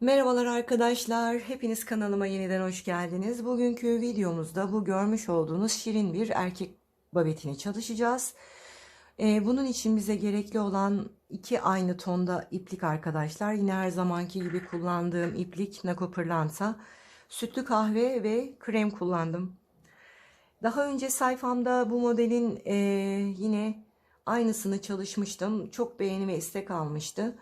Merhabalar arkadaşlar. Hepiniz kanalıma yeniden hoş geldiniz. Bugünkü videomuzda bu görmüş olduğunuz şirin bir erkek babetini çalışacağız. Ee, bunun için bize gerekli olan iki aynı tonda iplik arkadaşlar. Yine her zamanki gibi kullandığım iplik Nako Pırlanta. Sütlü kahve ve krem kullandım. Daha önce sayfamda bu modelin e, yine aynısını çalışmıştım. Çok beğeni ve istek almıştı.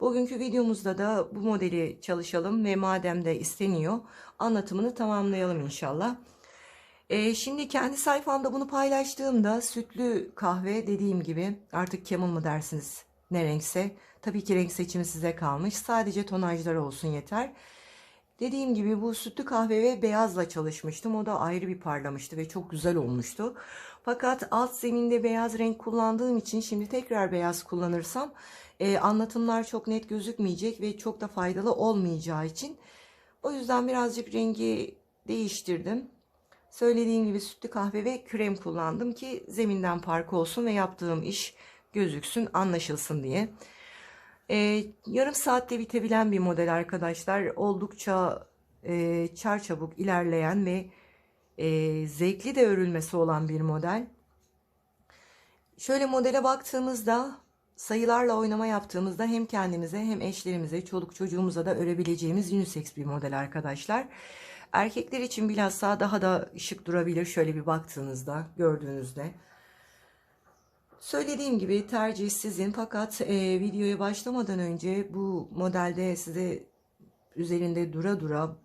Bugünkü videomuzda da bu modeli çalışalım ve madem de isteniyor anlatımını tamamlayalım inşallah. Ee, şimdi kendi sayfamda bunu paylaştığımda sütlü kahve dediğim gibi artık camel mı dersiniz ne renkse tabii ki renk seçimi size kalmış sadece tonajlar olsun yeter. Dediğim gibi bu sütlü kahve ve beyazla çalışmıştım. O da ayrı bir parlamıştı ve çok güzel olmuştu. Fakat alt zeminde beyaz renk kullandığım için şimdi tekrar beyaz kullanırsam e, anlatımlar çok net gözükmeyecek ve çok da faydalı olmayacağı için o yüzden birazcık rengi değiştirdim. Söylediğim gibi sütlü kahve ve krem kullandım ki zeminden fark olsun ve yaptığım iş gözüksün, anlaşılsın diye. Ee, yarım saatte bitebilen bir model arkadaşlar. Oldukça e, çarçabuk ilerleyen ve e, zevkli de örülmesi olan bir model. Şöyle modele baktığımızda sayılarla oynama yaptığımızda hem kendimize hem eşlerimize, çoluk çocuğumuza da örebileceğimiz unisex bir model arkadaşlar. Erkekler için bilhassa daha da şık durabilir şöyle bir baktığınızda, gördüğünüzde. Söylediğim gibi tercih sizin fakat e, videoya başlamadan önce bu modelde size üzerinde dura dura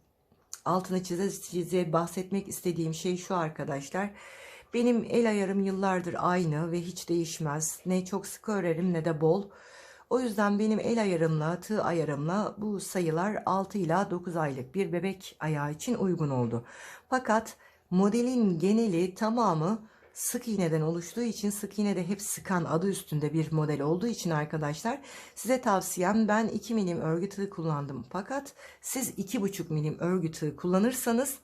altını çize çize bahsetmek istediğim şey şu arkadaşlar. Benim el ayarım yıllardır aynı ve hiç değişmez. Ne çok sıkı örerim ne de bol. O yüzden benim el ayarımla, tığ ayarımla bu sayılar 6 ila 9 aylık bir bebek ayağı için uygun oldu. Fakat modelin geneli tamamı sık iğneden oluştuğu için sık iğne de hep sıkan adı üstünde bir model olduğu için arkadaşlar size tavsiyem ben 2 milim örgü tığı kullandım. Fakat siz 2,5 milim örgü tığı kullanırsanız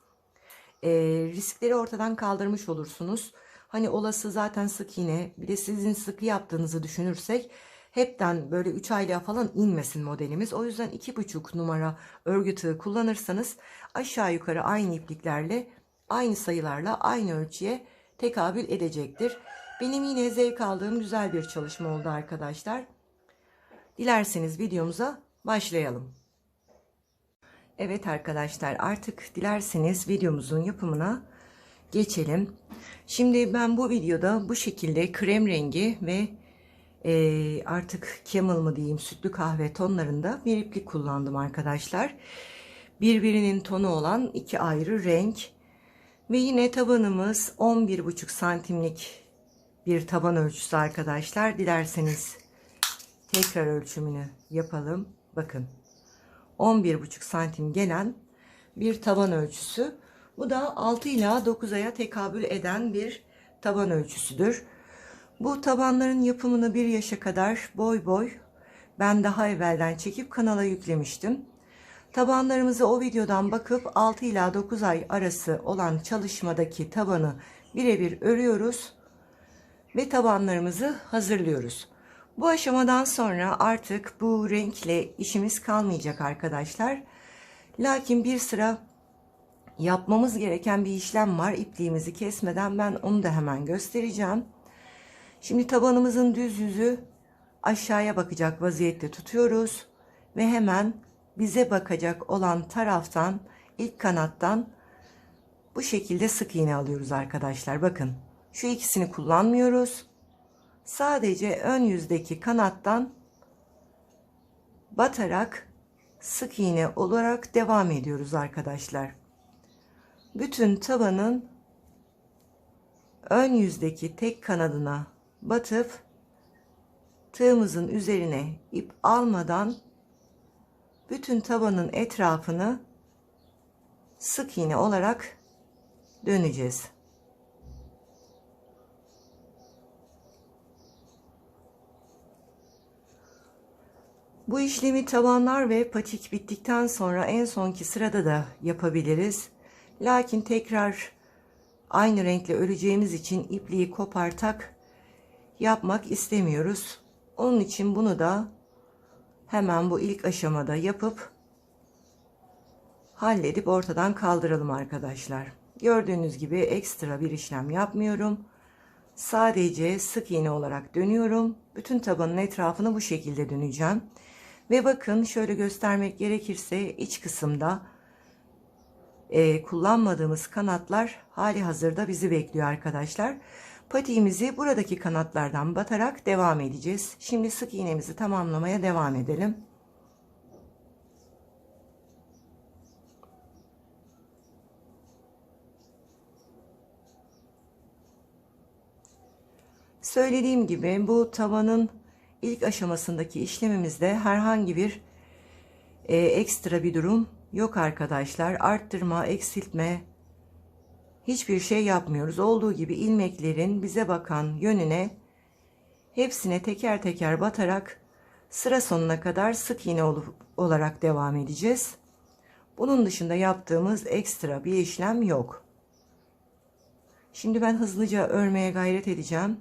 e, riskleri ortadan kaldırmış olursunuz. Hani olası zaten sık iğne bir de sizin sıkı yaptığınızı düşünürsek hepten böyle 3 aylığa falan inmesin modelimiz. O yüzden 2,5 numara örgü tığı kullanırsanız aşağı yukarı aynı ipliklerle aynı sayılarla aynı ölçüye tekabül edecektir. Benim yine zevk aldığım güzel bir çalışma oldu arkadaşlar. Dilerseniz videomuza başlayalım. Evet arkadaşlar artık dilerseniz videomuzun yapımına geçelim. Şimdi ben bu videoda bu şekilde krem rengi ve e, artık camel mı diyeyim sütlü kahve tonlarında bir iplik kullandım arkadaşlar. Birbirinin tonu olan iki ayrı renk ve yine tabanımız 11,5 santimlik bir taban ölçüsü arkadaşlar. Dilerseniz tekrar ölçümünü yapalım. Bakın 11,5 santim gelen bir taban ölçüsü. Bu da 6 ila 9 aya tekabül eden bir taban ölçüsüdür. Bu tabanların yapımını bir yaşa kadar boy boy ben daha evvelden çekip kanala yüklemiştim. Tabanlarımızı o videodan bakıp 6 ila 9 ay arası olan çalışmadaki tabanı birebir örüyoruz ve tabanlarımızı hazırlıyoruz. Bu aşamadan sonra artık bu renkle işimiz kalmayacak arkadaşlar. Lakin bir sıra yapmamız gereken bir işlem var. İpliğimizi kesmeden ben onu da hemen göstereceğim. Şimdi tabanımızın düz yüzü aşağıya bakacak vaziyette tutuyoruz ve hemen bize bakacak olan taraftan ilk kanattan bu şekilde sık iğne alıyoruz arkadaşlar. Bakın şu ikisini kullanmıyoruz. Sadece ön yüzdeki kanattan batarak sık iğne olarak devam ediyoruz arkadaşlar. Bütün tabanın ön yüzdeki tek kanadına batıp tığımızın üzerine ip almadan bütün tabanın etrafını sık iğne olarak döneceğiz. Bu işlemi tabanlar ve patik bittikten sonra en sonki sırada da yapabiliriz. Lakin tekrar aynı renkle öreceğimiz için ipliği kopartak yapmak istemiyoruz. Onun için bunu da hemen bu ilk aşamada yapıp halledip ortadan kaldıralım arkadaşlar. Gördüğünüz gibi ekstra bir işlem yapmıyorum. Sadece sık iğne olarak dönüyorum. Bütün tabanın etrafını bu şekilde döneceğim. Ve bakın şöyle göstermek gerekirse iç kısımda e, kullanmadığımız kanatlar hali hazırda bizi bekliyor arkadaşlar. Patiğimizi buradaki kanatlardan batarak devam edeceğiz. Şimdi sık iğnemizi tamamlamaya devam edelim. Söylediğim gibi bu tavanın ilk aşamasındaki işlemimizde herhangi bir e, ekstra bir durum yok arkadaşlar. Arttırma, eksiltme hiçbir şey yapmıyoruz. Olduğu gibi ilmeklerin bize bakan yönüne hepsine teker teker batarak sıra sonuna kadar sık iğne olarak devam edeceğiz. Bunun dışında yaptığımız ekstra bir işlem yok. Şimdi ben hızlıca örmeye gayret edeceğim.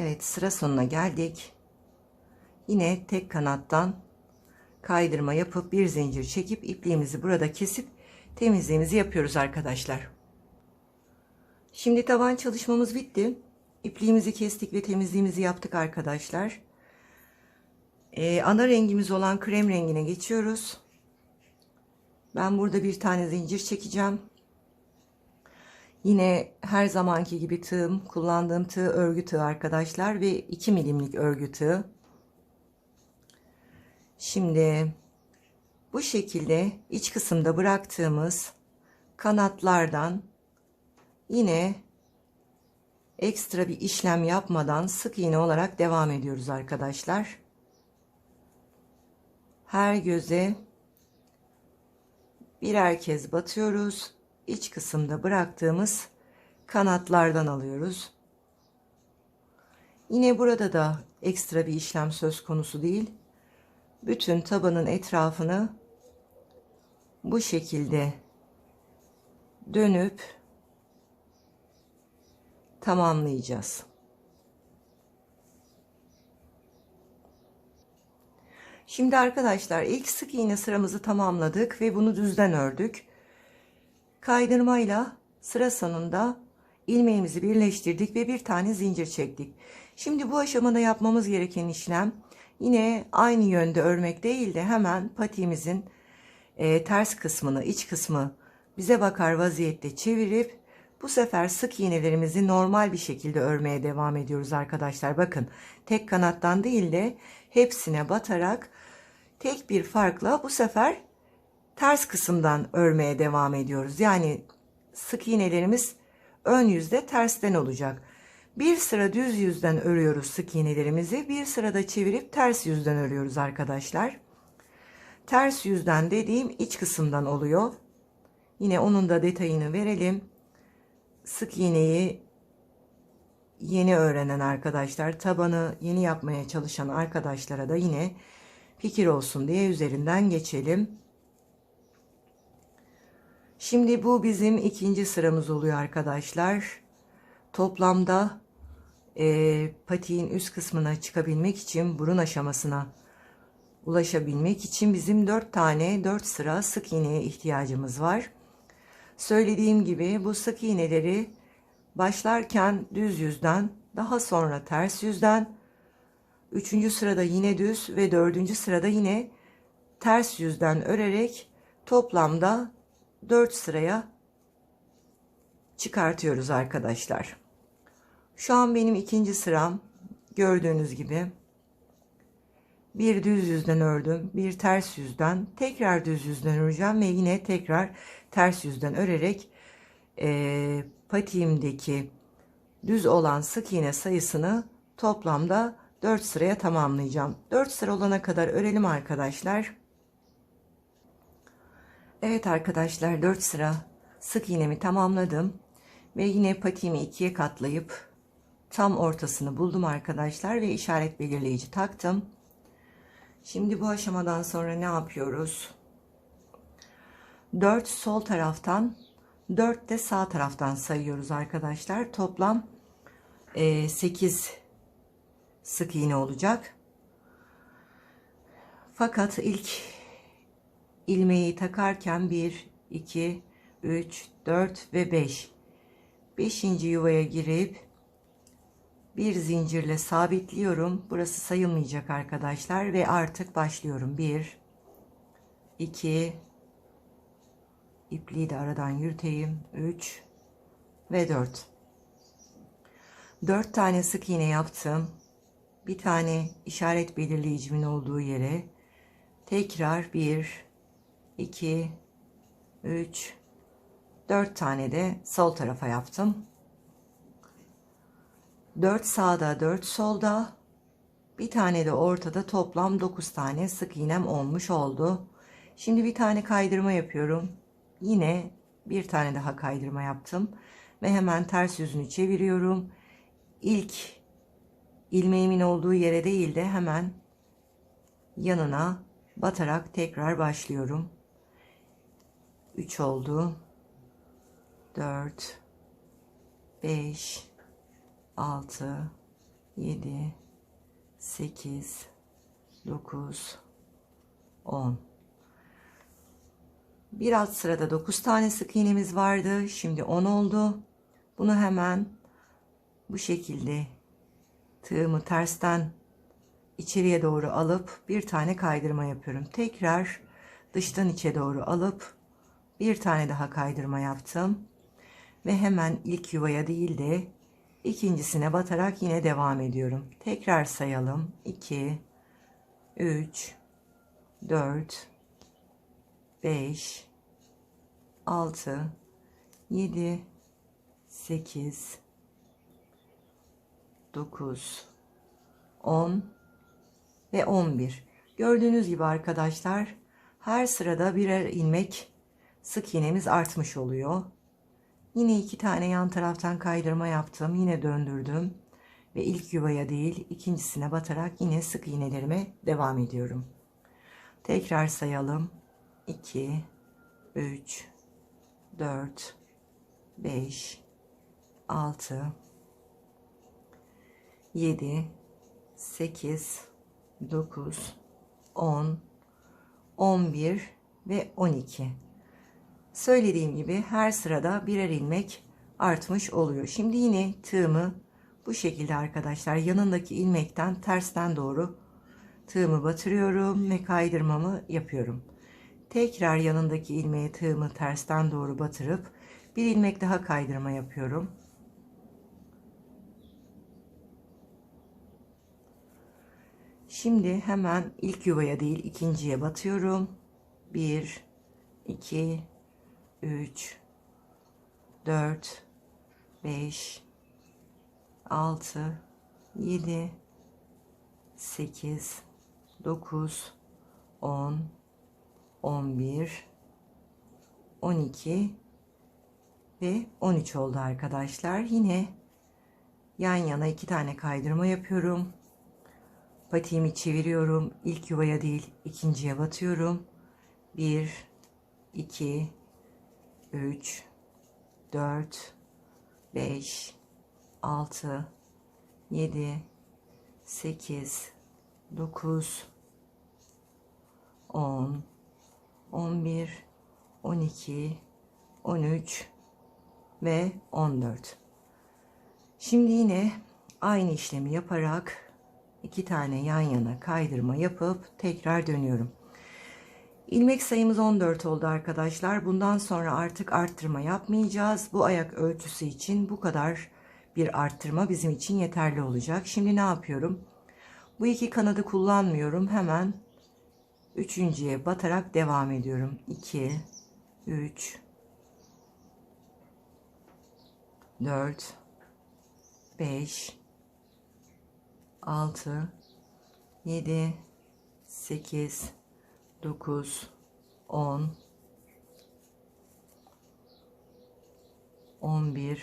Evet sıra sonuna geldik. Yine tek kanattan kaydırma yapıp bir zincir çekip ipliğimizi burada kesip temizliğimizi yapıyoruz arkadaşlar. Şimdi taban çalışmamız bitti. İpliğimizi kestik ve temizliğimizi yaptık arkadaşlar. Ee, ana rengimiz olan krem rengine geçiyoruz. Ben burada bir tane zincir çekeceğim. Yine her zamanki gibi tığım, kullandığım tığ örgü tığ arkadaşlar ve 2 milimlik örgü tığ. Şimdi bu şekilde iç kısımda bıraktığımız kanatlardan yine ekstra bir işlem yapmadan sık iğne olarak devam ediyoruz arkadaşlar. Her göze birer kez batıyoruz iç kısımda bıraktığımız kanatlardan alıyoruz. Yine burada da ekstra bir işlem söz konusu değil. Bütün tabanın etrafını bu şekilde dönüp tamamlayacağız. Şimdi arkadaşlar ilk sık iğne sıramızı tamamladık ve bunu düzden ördük kaydırmayla sıra sonunda ilmeğimizi birleştirdik ve bir tane zincir çektik. Şimdi bu aşamada yapmamız gereken işlem yine aynı yönde örmek değil de hemen patiğimizin e, ters kısmını iç kısmı bize bakar vaziyette çevirip bu sefer sık iğnelerimizi normal bir şekilde örmeye devam ediyoruz arkadaşlar. Bakın tek kanattan değil de hepsine batarak tek bir farkla bu sefer ters kısımdan örmeye devam ediyoruz. Yani sık iğnelerimiz ön yüzde tersten olacak. Bir sıra düz yüzden örüyoruz sık iğnelerimizi. Bir sırada çevirip ters yüzden örüyoruz arkadaşlar. Ters yüzden dediğim iç kısımdan oluyor. Yine onun da detayını verelim. Sık iğneyi yeni öğrenen arkadaşlar, tabanı yeni yapmaya çalışan arkadaşlara da yine fikir olsun diye üzerinden geçelim. Şimdi bu bizim ikinci sıramız oluyor arkadaşlar. Toplamda e, patiğin üst kısmına çıkabilmek için burun aşamasına ulaşabilmek için bizim dört tane dört sıra sık iğneye ihtiyacımız var. Söylediğim gibi bu sık iğneleri başlarken düz yüzden daha sonra ters yüzden üçüncü sırada yine düz ve dördüncü sırada yine ters yüzden örerek toplamda 4 sıraya çıkartıyoruz arkadaşlar. Şu an benim ikinci sıram gördüğünüz gibi bir düz yüzden ördüm bir ters yüzden tekrar düz yüzden öreceğim ve yine tekrar ters yüzden örerek e, patiğimdeki düz olan sık iğne sayısını toplamda 4 sıraya tamamlayacağım. 4 sıra olana kadar örelim arkadaşlar. Evet arkadaşlar 4 sıra sık iğnemi tamamladım. Ve yine patiğimi ikiye katlayıp tam ortasını buldum arkadaşlar ve işaret belirleyici taktım. Şimdi bu aşamadan sonra ne yapıyoruz? 4 sol taraftan 4 de sağ taraftan sayıyoruz arkadaşlar. Toplam 8 sık iğne olacak. Fakat ilk ilmeği takarken 1, 2, 3, 4 ve 5. 5. yuvaya girip bir zincirle sabitliyorum. Burası sayılmayacak arkadaşlar ve artık başlıyorum. 1 2 ipliği de aradan yürüteyim. 3 ve 4. 4 tane sık iğne yaptım. Bir tane işaret belirleyicimin olduğu yere tekrar 1 2 3 4 tane de sol tarafa yaptım. 4 sağda 4 solda bir tane de ortada toplam 9 tane sık iğnem olmuş oldu. Şimdi bir tane kaydırma yapıyorum. Yine bir tane daha kaydırma yaptım ve hemen ters yüzünü çeviriyorum. İlk ilmeğimin olduğu yere değil de hemen yanına batarak tekrar başlıyorum. 3 oldu. 4 5 6 7 8 9 10 Bir alt sırada 9 tane sık iğnemiz vardı. Şimdi 10 oldu. Bunu hemen bu şekilde tığımı tersten içeriye doğru alıp bir tane kaydırma yapıyorum. Tekrar dıştan içe doğru alıp bir tane daha kaydırma yaptım ve hemen ilk yuvaya değil de ikincisine batarak yine devam ediyorum. Tekrar sayalım. 2 3 4 5 6 7 8 9 10 ve 11. Gördüğünüz gibi arkadaşlar her sırada birer ilmek sık iğnemiz artmış oluyor. Yine iki tane yan taraftan kaydırma yaptım. Yine döndürdüm. Ve ilk yuvaya değil ikincisine batarak yine sık iğnelerime devam ediyorum. Tekrar sayalım. 2, 3, 4, 5, 6, 7, 8, 9, 10, 11 ve 12. Söylediğim gibi her sırada birer ilmek artmış oluyor. Şimdi yine tığımı bu şekilde arkadaşlar yanındaki ilmekten tersten doğru tığımı batırıyorum ve kaydırmamı yapıyorum. Tekrar yanındaki ilmeğe tığımı tersten doğru batırıp bir ilmek daha kaydırma yapıyorum. Şimdi hemen ilk yuvaya değil ikinciye batıyorum. 1 2 3 4 5 6 7 8 9 10 11 12 ve 13 oldu arkadaşlar. Yine yan yana iki tane kaydırma yapıyorum. Patiğimi çeviriyorum. İlk yuvaya değil ikinciye batıyorum. 1 2 3 4 5 6 7 8 9 10 11 12 13 ve 14 şimdi yine aynı işlemi yaparak iki tane yan yana kaydırma yapıp tekrar dönüyorum İlmek sayımız 14 oldu arkadaşlar. Bundan sonra artık arttırma yapmayacağız. Bu ayak ölçüsü için bu kadar bir arttırma bizim için yeterli olacak. Şimdi ne yapıyorum? Bu iki kanadı kullanmıyorum. Hemen üçüncüye batarak devam ediyorum. 2 3 4 5 6 7 8 9 10 11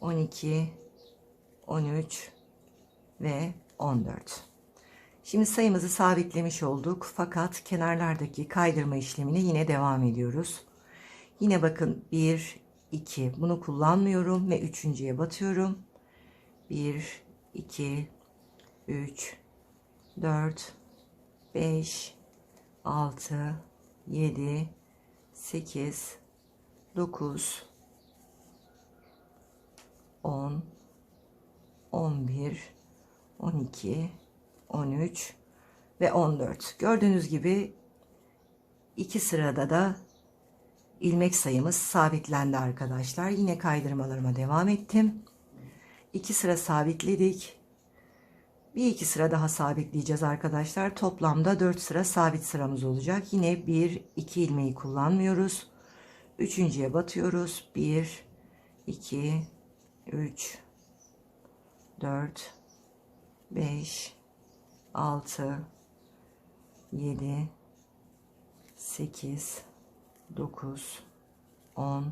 12 13 ve 14 Şimdi sayımızı sabitlemiş olduk fakat kenarlardaki kaydırma işlemine yine devam ediyoruz. Yine bakın 1 2 bunu kullanmıyorum ve üçüncüye batıyorum. 1 2 3 4 5 6, 7, 8, 9, 10, 11, 12, 13 ve 14. Gördüğünüz gibi iki sırada da ilmek sayımız sabitlendi arkadaşlar. Yine kaydırmalarıma devam ettim. İki sıra sabitledik. Bir iki sıra daha sabitleyeceğiz arkadaşlar. Toplamda 4 sıra sabit sıramız olacak. Yine 1 2 ilmeği kullanmıyoruz. Üçüncüye batıyoruz. 1 2 3 4 5 6 7 8 9 10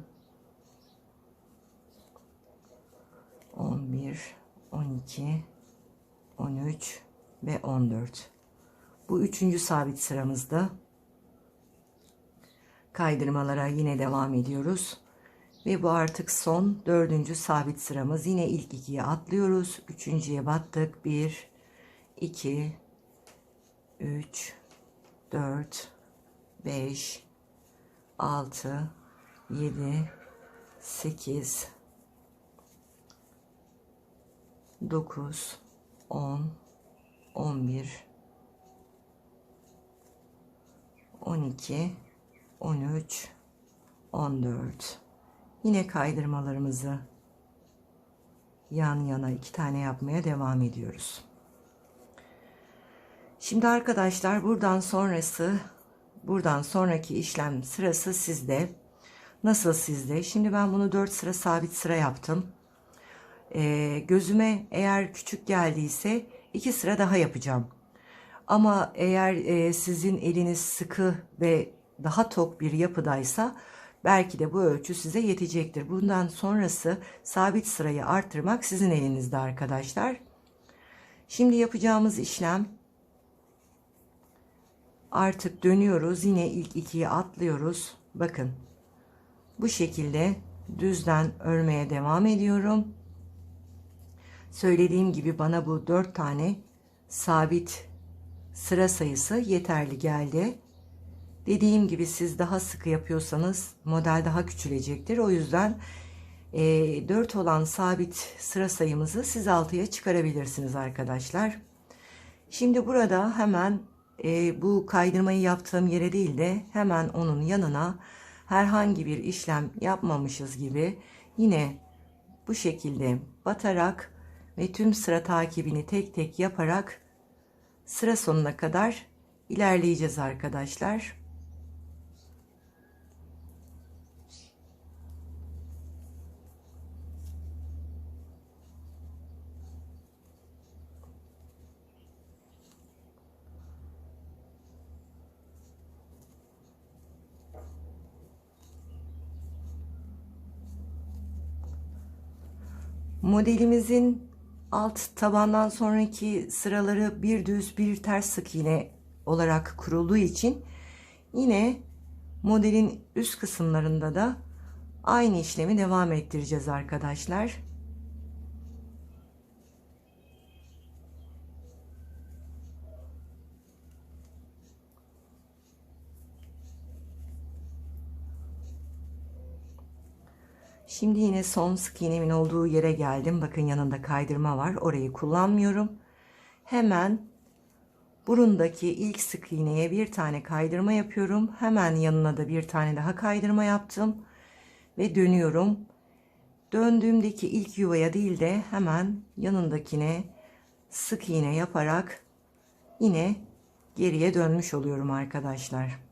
11 12 13 ve 14 bu üçüncü sabit sıramızda kaydırmalara yine devam ediyoruz. Ve bu artık son dördüncü sabit sıramız. Yine ilk ikiye atlıyoruz. Üçüncüye battık. 1 2 3 4 5 6 7 8 9 10 11 12 13 14 yine kaydırmalarımızı yan yana iki tane yapmaya devam ediyoruz. Şimdi arkadaşlar buradan sonrası buradan sonraki işlem sırası sizde. Nasıl sizde? Şimdi ben bunu 4 sıra sabit sıra yaptım. Ee, gözüme eğer küçük geldiyse 2 sıra daha yapacağım. Ama eğer e, sizin eliniz sıkı ve daha tok bir yapıdaysa belki de bu ölçü size yetecektir. Bundan sonrası sabit sırayı arttırmak sizin elinizde arkadaşlar. Şimdi yapacağımız işlem artık dönüyoruz. Yine ilk ikiye atlıyoruz. Bakın bu şekilde düzden örmeye devam ediyorum. Söylediğim gibi bana bu dört tane sabit sıra sayısı yeterli geldi. Dediğim gibi siz daha sıkı yapıyorsanız model daha küçülecektir. O yüzden e, 4 olan sabit sıra sayımızı siz 6'ya çıkarabilirsiniz arkadaşlar. Şimdi burada hemen e, bu kaydırmayı yaptığım yere değil de hemen onun yanına herhangi bir işlem yapmamışız gibi yine bu şekilde batarak ve tüm sıra takibini tek tek yaparak sıra sonuna kadar ilerleyeceğiz arkadaşlar. Modelimizin alt tabandan sonraki sıraları bir düz bir ters sık iğne olarak kurulduğu için yine modelin üst kısımlarında da aynı işlemi devam ettireceğiz arkadaşlar. Şimdi yine son sık iğnemin olduğu yere geldim. Bakın yanında kaydırma var. Orayı kullanmıyorum. Hemen burundaki ilk sık iğneye bir tane kaydırma yapıyorum. Hemen yanına da bir tane daha kaydırma yaptım. Ve dönüyorum. Döndüğümdeki ilk yuvaya değil de hemen yanındakine sık iğne yaparak yine geriye dönmüş oluyorum arkadaşlar.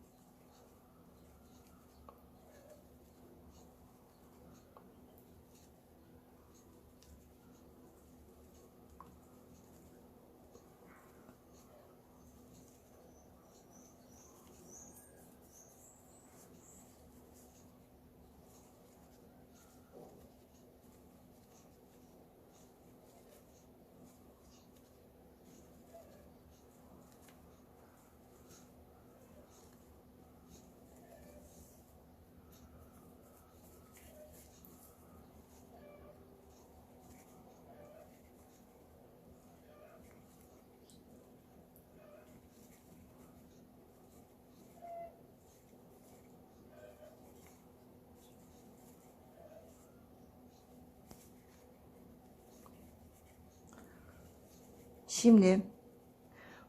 Şimdi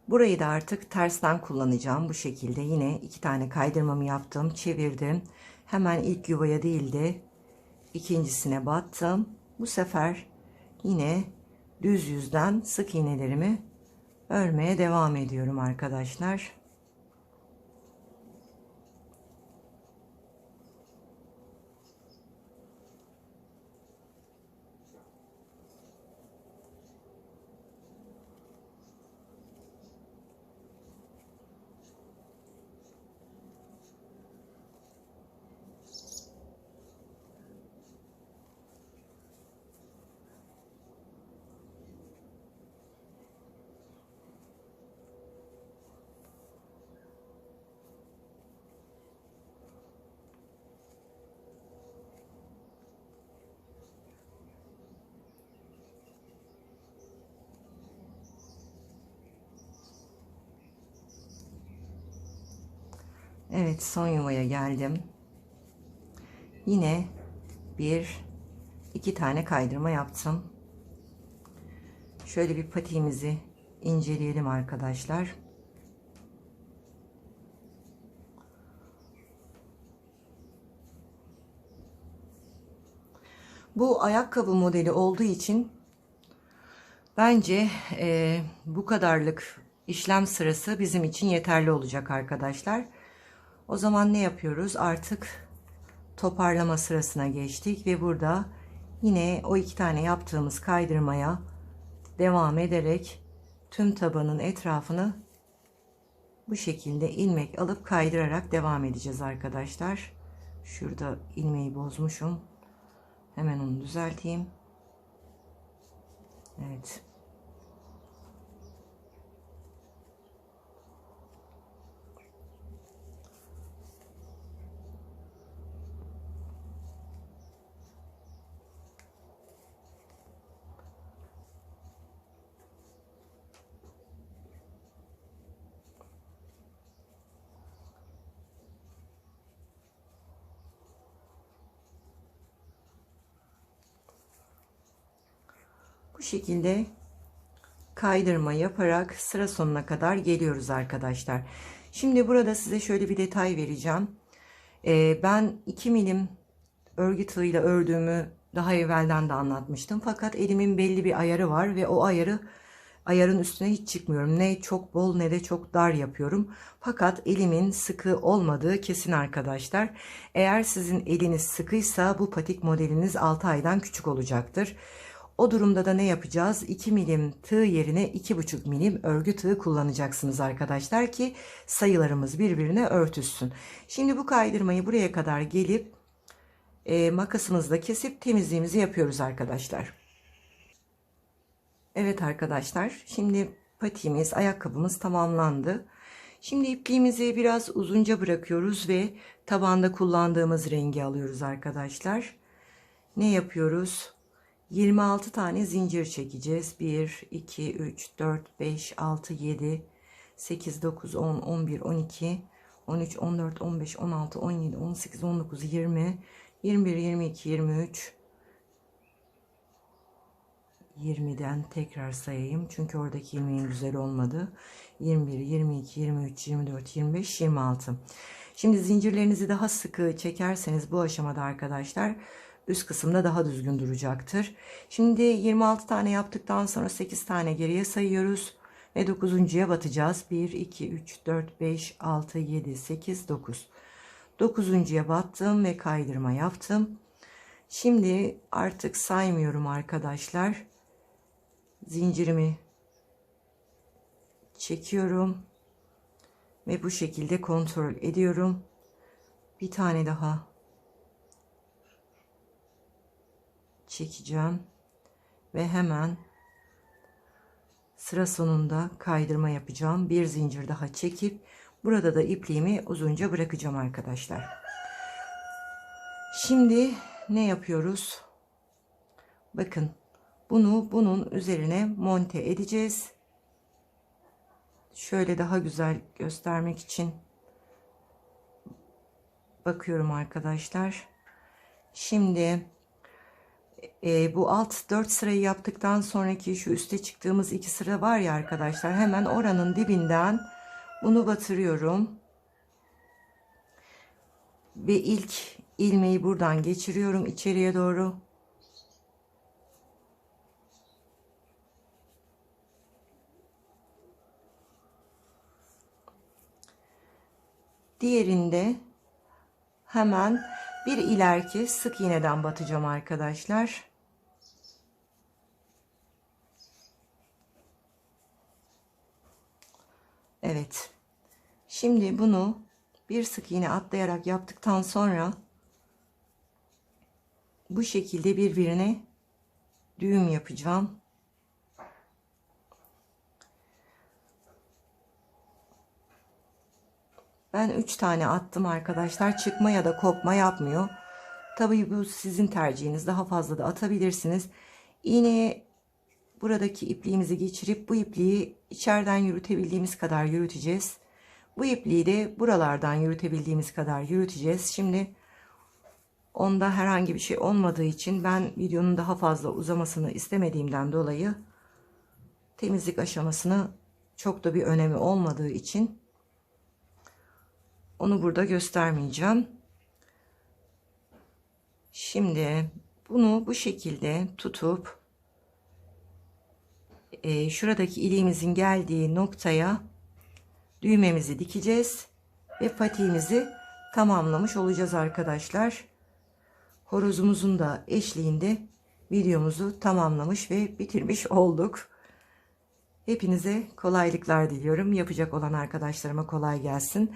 burayı da artık tersten kullanacağım. Bu şekilde yine iki tane kaydırmamı yaptım. Çevirdim. Hemen ilk yuvaya değil de ikincisine battım. Bu sefer yine düz yüzden sık iğnelerimi örmeye devam ediyorum arkadaşlar. Evet son yuvaya geldim. Yine bir iki tane kaydırma yaptım. Şöyle bir patiğimizi inceleyelim arkadaşlar. Bu ayakkabı modeli olduğu için bence e, bu kadarlık işlem sırası bizim için yeterli olacak arkadaşlar. O zaman ne yapıyoruz? Artık toparlama sırasına geçtik ve burada yine o iki tane yaptığımız kaydırmaya devam ederek tüm tabanın etrafını bu şekilde ilmek alıp kaydırarak devam edeceğiz arkadaşlar. Şurada ilmeği bozmuşum. Hemen onu düzelteyim. Evet. Şekilde kaydırma yaparak sıra sonuna kadar geliyoruz arkadaşlar. Şimdi burada size şöyle bir detay vereceğim. Ee, ben 2 milim örgü tığıyla ördüğümü daha evvelden de anlatmıştım. Fakat elimin belli bir ayarı var ve o ayarı ayarın üstüne hiç çıkmıyorum. Ne çok bol ne de çok dar yapıyorum. Fakat elimin sıkı olmadığı kesin arkadaşlar. Eğer sizin eliniz sıkıysa bu patik modeliniz 6 aydan küçük olacaktır. O durumda da ne yapacağız? 2 milim tığ yerine 2,5 milim örgü tığ kullanacaksınız arkadaşlar ki sayılarımız birbirine örtüşsün. Şimdi bu kaydırmayı buraya kadar gelip e, makasımızla kesip temizliğimizi yapıyoruz arkadaşlar. Evet arkadaşlar şimdi patiğimiz ayakkabımız tamamlandı. Şimdi ipliğimizi biraz uzunca bırakıyoruz ve tabanda kullandığımız rengi alıyoruz arkadaşlar. Ne yapıyoruz? 26 tane zincir çekeceğiz. 1, 2, 3, 4, 5, 6, 7, 8, 9, 10, 11, 12, 13, 14, 15, 16, 17, 18, 19, 20, 21, 22, 23, 20'den tekrar sayayım. Çünkü oradaki ilmeğin güzel olmadı. 21, 22, 23, 24, 25, 26. Şimdi zincirlerinizi daha sıkı çekerseniz bu aşamada arkadaşlar üst kısımda daha düzgün duracaktır. Şimdi 26 tane yaptıktan sonra 8 tane geriye sayıyoruz ve 9.ya batacağız. 1 2 3 4 5 6 7 8 9. 9.ya battım ve kaydırma yaptım. Şimdi artık saymıyorum arkadaşlar. Zincirimi çekiyorum ve bu şekilde kontrol ediyorum. Bir tane daha çekeceğim ve hemen sıra sonunda kaydırma yapacağım. Bir zincir daha çekip burada da ipliğimi uzunca bırakacağım arkadaşlar. Şimdi ne yapıyoruz? Bakın bunu bunun üzerine monte edeceğiz. Şöyle daha güzel göstermek için bakıyorum arkadaşlar. Şimdi e, bu alt 4 sırayı yaptıktan sonraki şu üste çıktığımız iki sıra var ya arkadaşlar hemen oranın dibinden bunu batırıyorum. Ve ilk ilmeği buradan geçiriyorum içeriye doğru. Diğerinde hemen bir ileriki sık iğneden batacağım arkadaşlar. Evet. Şimdi bunu bir sık iğne atlayarak yaptıktan sonra bu şekilde birbirine düğüm yapacağım. Ben 3 tane attım arkadaşlar. Çıkma ya da kopma yapmıyor. Tabii bu sizin tercihiniz. Daha fazla da atabilirsiniz. İğneye buradaki ipliğimizi geçirip bu ipliği içeriden yürütebildiğimiz kadar yürüteceğiz. Bu ipliği de buralardan yürütebildiğimiz kadar yürüteceğiz. Şimdi onda herhangi bir şey olmadığı için ben videonun daha fazla uzamasını istemediğimden dolayı temizlik aşamasını çok da bir önemi olmadığı için onu burada göstermeyeceğim. Şimdi bunu bu şekilde tutup e, şuradaki iliğimizin geldiği noktaya düğmemizi dikeceğiz ve patiğimizi tamamlamış olacağız arkadaşlar. Horozumuzun da eşliğinde videomuzu tamamlamış ve bitirmiş olduk. Hepinize kolaylıklar diliyorum. Yapacak olan arkadaşlarıma kolay gelsin.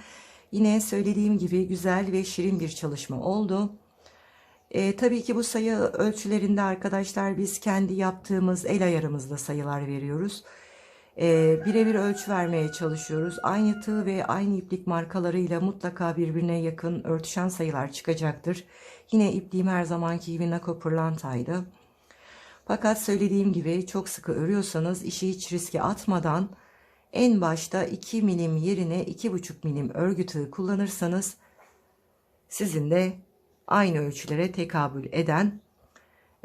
Yine söylediğim gibi güzel ve şirin bir çalışma oldu. E, tabii ki bu sayı ölçülerinde arkadaşlar biz kendi yaptığımız el ayarımızda sayılar veriyoruz. E, Birebir ölçü vermeye çalışıyoruz. Aynı tığ ve aynı iplik markalarıyla mutlaka birbirine yakın örtüşen sayılar çıkacaktır. Yine ipliğim her zamanki gibi Nako Pırlanta'ydı. Fakat söylediğim gibi çok sıkı örüyorsanız işi hiç riske atmadan en başta 2 milim yerine 2,5 milim örgü tığı kullanırsanız sizin de aynı ölçülere tekabül eden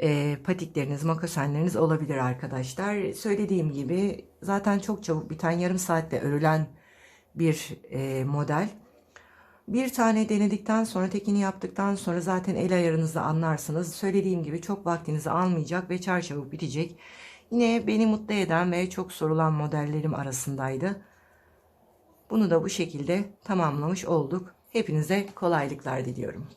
e, patikleriniz, mokasenleriniz olabilir arkadaşlar. Söylediğim gibi zaten çok çabuk biten yarım saatte örülen bir e, model. Bir tane denedikten sonra tekini yaptıktan sonra zaten el ayarınızda anlarsınız. Söylediğim gibi çok vaktinizi almayacak ve çarçabuk bitecek. Yine beni mutlu eden ve çok sorulan modellerim arasındaydı. Bunu da bu şekilde tamamlamış olduk. Hepinize kolaylıklar diliyorum.